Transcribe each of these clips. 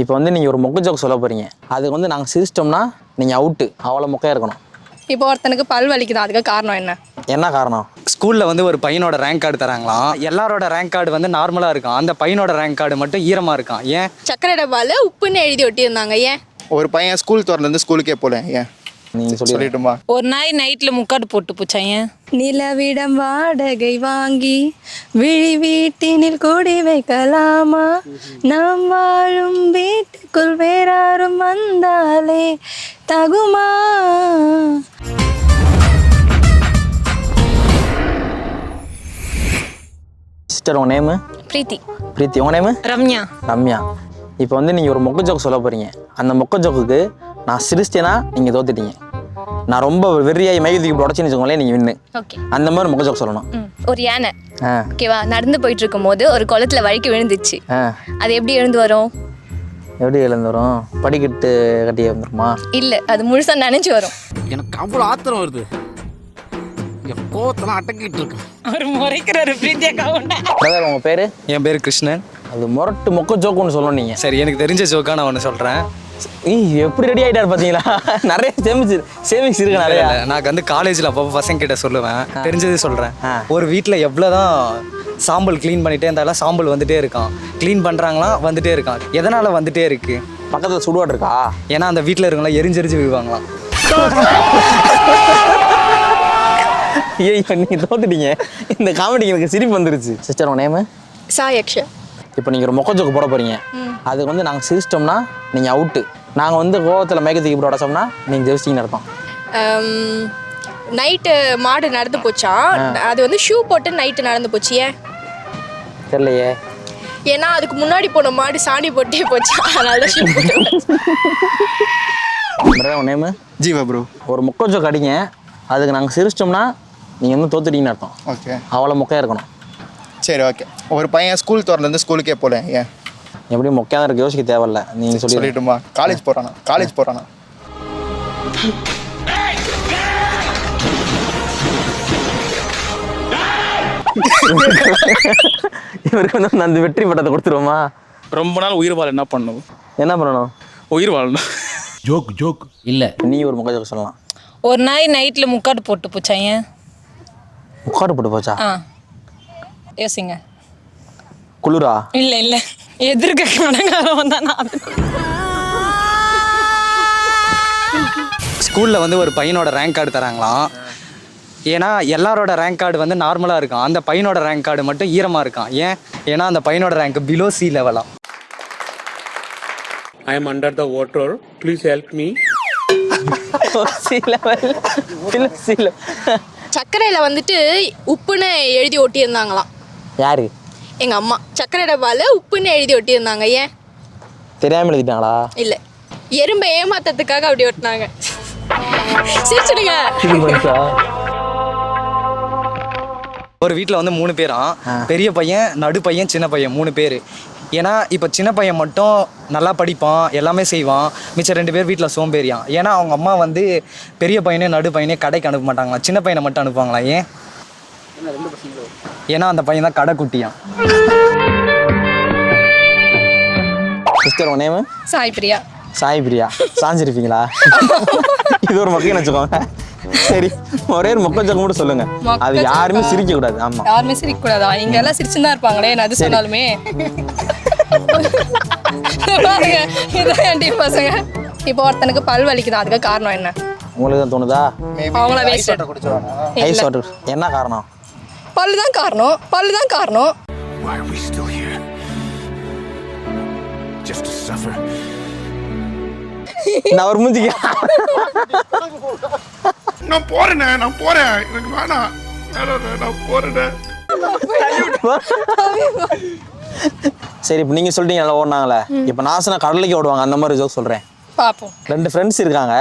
இப்போ வந்து நீங்கள் ஒரு மொக்க ஜோக் சொல்ல போகிறீங்க அதுக்கு வந்து நாங்கள் சிரிச்சிட்டோம்னா நீங்கள் அவுட்டு அவ்வளோ மொக்கையாக இருக்கணும். இப்போ ஒருத்தனுக்கு பல் வலிக்குது? அதுக்கு காரணம் என்ன? என்ன காரணம்? ஸ்கூலில் வந்து ஒரு பையனோட ரேங்க் கார்டு தராங்களாம். எல்லாரோட ரேங்க் கார்டு வந்து நார்மலாக இருக்கும். அந்த பையனோட ரேங்க் கார்டு மட்டும் ஈரமாக இருக்கான் ஏன்? சக்கரை டப்பால உப்புன்னு எழுதி ஒட்டியிருந்தாங்க. ஏன்? ஒரு பையன் ஸ்கூல் திறந்து ஸ்கூலுக்கே போல. ஏன்? நீங்கள் சொல்லி சொல்லிட்டுமா ஒரு நாய் நைட்ல முக்காடு போட்டு போச்சான் ஏன் நிலவிடம் வாடகை வாங்கி விழி வீட்டினில் கூடி வைக்கலாமா? நாம் வாழும் வீட்டுக்குள் வேறாரும் வந்தாலே தகுமா? சிஸ்டர் உங்கள் நேமு பிரீத்தி. பிரீத்தி உங்கள் நேமு ரம்யா. ரம்யா. இப்போ வந்து நீங்கள் ஒரு மொக்க ஜோக் சொல்ல போகிறீங்க அந்த மொக்க ஜோக்குக்கு நான் சிரிச்சிட்டேன்னா நீங்கள் தோத்துட்டீங்க. நான் ரொம்ப வெறியாகி மையத்துக்கு உடச்சின்னு வச்சுக்கோங்களேன் நீங்கள் வின்னு. ஓகே. அந்த மாதிரி மொக்க ஜோக் சொல்லணும் ஒரு யானை. ஓகேவா நடந்து போயிட்டு இருக்கும்போது ஒரு குளத்துல வழுக்கி விழுந்துச்சு. ஆ. அது எப்படி எழுந்து வரும்? எப்படி எழுந்து வரும்? படிக்கட்டு கட்டி வந்துருமா? இல்ல அது முழுசா நனைஞ்சு வரும். எனக்கு அவ்வளோ ஆத்திரம் வருது. என் கோவத்தெல்லாம் அடக்கிட்டு இருக்கேன் அவர் முறைக்கிறாரு பிரதர் உங்கள் பேர்? என் பேர் கிருஷ்ணன். அது முரட்டு மொக்க ஜோக் ஒன்று சொல்லணும் நீங்கள் சரி எனக்கு தெரிஞ்ச ஜோக்காக நான் ஒன்று சொல்கிறேன் ஏய் எப்படி ரெடி ஆகிட்டார் பார்த்தீங்களா நிறைய சேமிச்சு சேவிங்ஸ் இருக்கு நிறையா. நான் வந்து காலேஜில் அப்பப்போ பசங்க கிட்ட சொல்லுவேன். தெரிஞ்சது சொல்கிறேன். ஒரு வீட்டில் எவ்வளோதான் சாம்பல் க்ளீன் பண்ணிட்டே இருந்தாலும் சாம்பல் வந்துட்டே இருக்கான். க்ளீன் பண்ணுறாங்களாம் வந்துட்டே இருக்கான். எதனால் வந்துட்டே இருக்கு? பக்கத்தில் சுடுவாடு இருக்கா? ஏன்னா அந்த வீட்டில் இருக்கவங்களாம் எரிஞ்செரிஞ்சு விழுவாங்களாம். ஐயோ நீங்கள் தோத்துட்டீங்க. இந்த காமெடிக்கு எனக்கு சிரிப்பு வந்துருச்சு. சிஸ்டர் உங்கள் நேமு சாயக்ஷ. இப்போ நீங்கள் ஒரு மொக்க ஜோக்கு போட போகிறீங்க அதுக்கு வந்து நாங்கள் சிரிச்சிட்டோம்னா நீங்கள் அவுட்டு நாங்கள் வந்து கோவத்தில் மயக்கத்துக்கு இப்படி உடச்சோம்னா நீங்கள் ஜெயிச்சிங்கன்னு அர்த்தம். நைட்டு மாடு நடந்து போச்சான் அது வந்து ஷூ போட்டு நைட்டு நடந்து போச்சு ஏன்? தெரியலையே. ஏன்னா அதுக்கு முன்னாடி போன மாடு சாணி போட்டே போச்சு? அதனால ஷூ போட்டு நேமு ஜீவா ப்ரோ ஒரு மொக்க ஜோக் அடிங்க. அதுக்கு நாங்கள் சிரிச்சிட்டோம்னா நீங்கள் வந்து தோத்துட்டீங்கன்னு அர்த்தம். ஓகே அவ்வளோ மொக்கையாக இருக்கணும். சரி ஓகே ஒரு பையன் ஸ்கூல் திறந்து ஸ்கூலுக்கே போல ஏன்? எப்படியும் மொக்கையாக இருக்கு யோசிக்க தேவையில்ல. நீங்கள் சொல்லி சொல்லிட்டுமா காலேஜ் போறானா? காலேஜ் போறானா? இவருக்கு வந்து அந்த வெற்றி பட்டத்தை கொடுத்துருவோமா? ரொம்ப நாள் உயிர் வாழ என்ன பண்ணும் என்ன பண்ணணும்? உயிர் வாழணும். நீ ஒரு மொக்க ஜோக் சொல்லலாம். ஒரு நாய் நைட்ல முக்காடு போட்டு போச்சான் ஏன் முக்காடு போட்டு போச்சா? ஆ யோசிங்க குளிரா? இல்ல இல்ல. எதிர்க்க கடங்காரன் தான் நான். ஸ்கூலில் வந்து ஒரு பையனோட ரேங்க் கார்டு தராங்களாம். ஏன்னா எல்லாரோட ரேங்க் கார்டு வந்து நார்மலாக இருக்கும். அந்த பையனோட ரேங்க் கார்டு மட்டும் ஈரமாக இருக்கான் ஏன்? ஏன்னா அந்த பையனோட ரேங்க் பிலோ சி லெவலாம் I am under the water. Please help me. சில சில சில சர்க்கரையில வந்துட்டு உப்புன்னு எழுதி ஒட்டியிருந்தாங்களாம். யாரு? எங்க அம்மா. சர்க்கரை டப்பால உப்புன்னு எழுதி ஒட்டியிருந்தாங்க. ஏன்? தெரியாம எழுதிட்டாங்களா? இல்ல. எறும்பை ஏமாத்ததுக்காக அப்படி ஒட்டினாங்க. சிரிச்சிடுங்க. ஒரு வீட்டில் வந்து மூணு பேராம் பெரிய பையன் நடு பையன் சின்ன பையன் மூணு பேர். ஏன்னா இப்போ சின்ன பையன் மட்டும் நல்லா படிப்பான் எல்லாமே செய்வான். மிச்சம் ரெண்டு பேர் வீட்டில் சோம்பேறியான் ஏன்னா அவங்க அம்மா வந்து பெரிய பையனே நடு பையனே கடைக்கு அனுப்ப மாட்டாங்களாம். சின்ன பையனை மட்டும் அனுப்புவாங்களா ஏன்? ஏன்னா அந்த பையன் தான் கடை குட்டியான் சிஸ்டர் உன் நேமு சாய் பிரியா சாய் பிரியா சாஞ்சிருப்பீங்களா? இது ஒரு மொக்கைன்னு வச்சுக்கோங்க. சரி ஒரே ஒரு மொக்க ஜோக்கு மட்டும் சொல்லுங்க. அது யாருமே? சிரிக்க கூடாது ஆமா. யாருமே சிரிக்க கூடாதா நீங்க எல்லாம் சிரிச்சுன்னு தான் இருப்பாங்களே நான் அது சொன்னாலுமே. பாருங்க இதான் என் டீம் பசங்க. இப்போ ஒருத்தனுக்கு பல் வலிக்குது? அதுக்கு காரணம் என்ன? உங்களுக்கு தான் தோணுதா? அவங்கள. குடிச்சிருவானா ஐஸ் வாட்டர் என்ன காரணம்? பல்லு தான் காரணம் பல்லு தான் காரணம் Why are we still here? Just to suffer. நான் ஒரு மூஞ்சிக்கு நான் போறேனே நான் போறேன். எனக்கு வேணாம். நான் போறேனே. சரி இப்போ நீங்க சொல்லிட்டீங்க நல்லா ஓடினாங்களே. இப்போ நான் சொன்ன கடலைக்கு ஓடுவாங்க அந்த மாதிரி ஜோக் சொல்றேன். பார்ப்போம் ரெண்டு ஃப்ரெண்ட்ஸ் இருக்காங்க.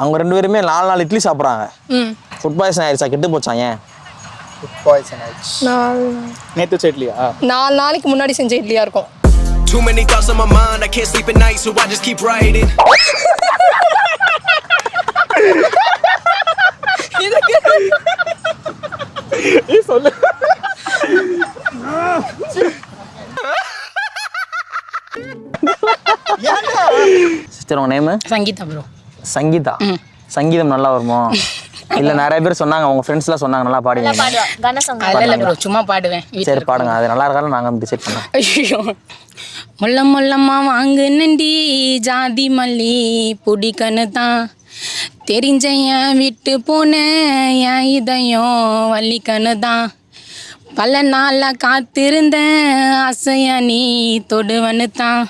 அவங்க ரெண்டு பேருமே நாலு நாலு இட்லி சாப்பிட்றாங்க. ம். ஃபுட் பாய்சன் ஆயிடுச்சா கெட்டு போச்சான் ஏன் பாய்சன் ஆயிடுச்சு. நாலு நேற்று செட்லியா நாலு நாளைக்கு முன்னாடி செஞ்ச இட்லியா இருக்கும். Too many thoughts on my mind, I can't sleep at night, so I just keep writing. சொல்லு. சரி உங்கள் நேமு சங்கீதா ப்ரோ சங்கீதா? சங்கீதம் நல்லா வருமோ? இல்லை நிறைய பேர் சொன்னாங்க. உங்கள் ஃப்ரெண்ட்ஸ்லாம் சொன்னாங்க நல்லா பாடுவீங்க அதில் இல்லை ப்ரோ சும்மா பாடுவேன் சரி பாடுங்க. அது நல்லா இருக்காலும் நாங்கள் டிசைட் பண்ணோம். ஐயோ. முள்ள முள்ளம்மா வாங்கு நண்டி ஜாதி மல்லி பிடிக்கன்னு தான் தெரிஞ்ச என் விட்டு போனேன் என் இதயம் வள்ளிக்கன்னு தான் பல நாளாக காத்திருந்தேன் ஆசையா நீ தொடுவன்னு தான்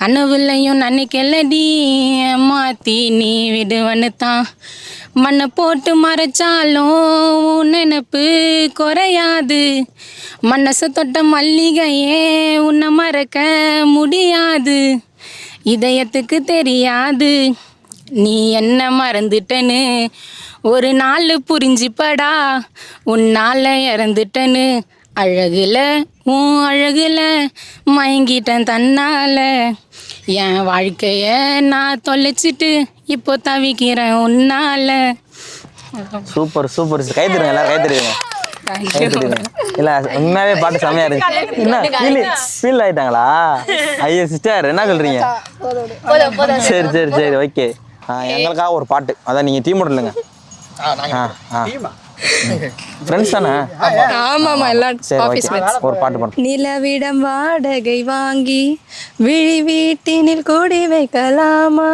கனவுலையும் நினைக்கலடி மாற்றி நீ விடுவன்னு தான் மண்ணை போட்டு மறைச்சாலும் உன் நினப்பு குறையாது. மனசை தொட்ட மல்லிகையே உன்னை மறக்க முடியாது. இதயத்துக்கு தெரியாது. நீ என்ன மறந்துட்டனு ஒரு நாள் புரிஞ்சுப்படா. உன்னால் இறந்துட்டேன்னு. அழகுல உன் அழகுல மயங்கிட்டேன் தன்னால. என் வாழ்க்கைய நான் தொலைச்சிட்டு இப்போ தவிக்கிறேன் உன்னால. சூப்பர் சூப்பர் கை தருங்க எல்லாரும் கை தருவீங்க கை தருவீங்க இல்லை உண்மையாகவே பாட்டு செம்மையாக இருந்துச்சு என்ன ஃபீல் ஆயிட்டாங்களா? ஐயோ சிஸ்டர் என்ன சொல்கிறீங்க சரி சரி சரி ஓகே. எங்களுக்காக ஒரு பாட்டு. அதான் நீங்கள் டீம் இல்லைங்க ஆ ஆ ஃப்ரெண்ட்ஸ் தானே? ஆமாம்மா எல்லாம் ஓகே ஒரு பாட்டு பாட்டு நிலவிடம் வாடகை வாங்கி விழி வீட்டினில் கூடி வைக்கலாமா?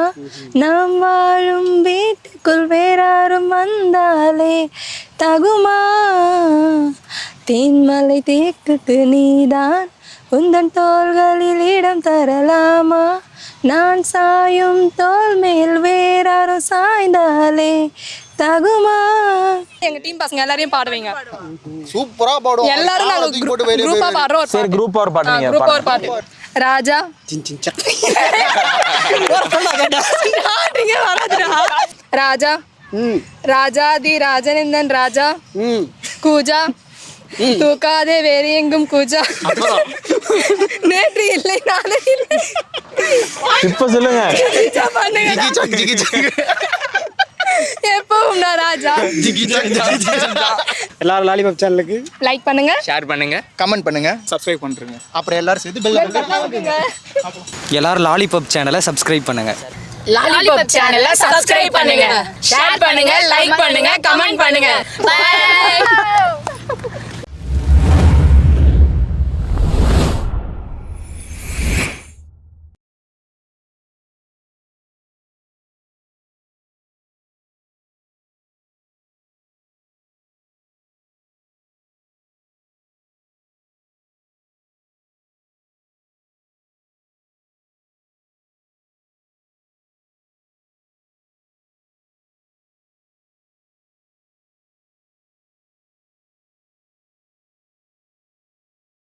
நாம் வாழும் வீட்டுக்குள் வேறாரும் வந்தாலே தகுமா? தேன்மலை தேக்குக்கு நீதான் உந்தன் தோள்களில் இடம் தரலாமா? நான் சாயும் தோல் மேல் வேறாரும் சாய்ந்தாலே தகுமா? எங்க டீம் பசங்க எல்லாரையும் பாடுவீங்க. சூப்பரா பாடுவோம். எல்லாரும் நாங்க குரூப்பா பாடுறோம் சரி குரூப்பாக ஒரு பாட்டு. நீங்கள் குரூப்பா ஒரு பாட்டு. ராஜா? யாருங்க வராதுடா. ராஜா? ராஜாதி ராஜனிந்தன் ராஜா? கூஜா? தூக்காதே வேறு எங்கும் கூஜா. நேற்று இல்லை நாளை இல்லை. இப்போ சொல்லுங்க. பண்ணுங்க. எப்பவும் நான் ராஜா. எல்லாரும் லாலிபாப் சேனலுக்கு லைக் பண்ணுங்க. ஷேர் பண்ணுங்க. கமெண்ட் பண்ணுங்க. சப்ஸ்கிரைப் பண்ணுறேங்க அப்புறம் எல்லாரும் சேர்த்து பெல் எல்லாரும் லாலிபப் சேனலை சப்ஸ்கிரைப் பண்ணுங்கள் லாலிபாப் சேனலை சப்ஸ்கிரைப் பண்ணுங்க. ஷேர் பண்ணுங்க லைக் பண்ணுங்க கமெண்ட் பண்ணுங்க.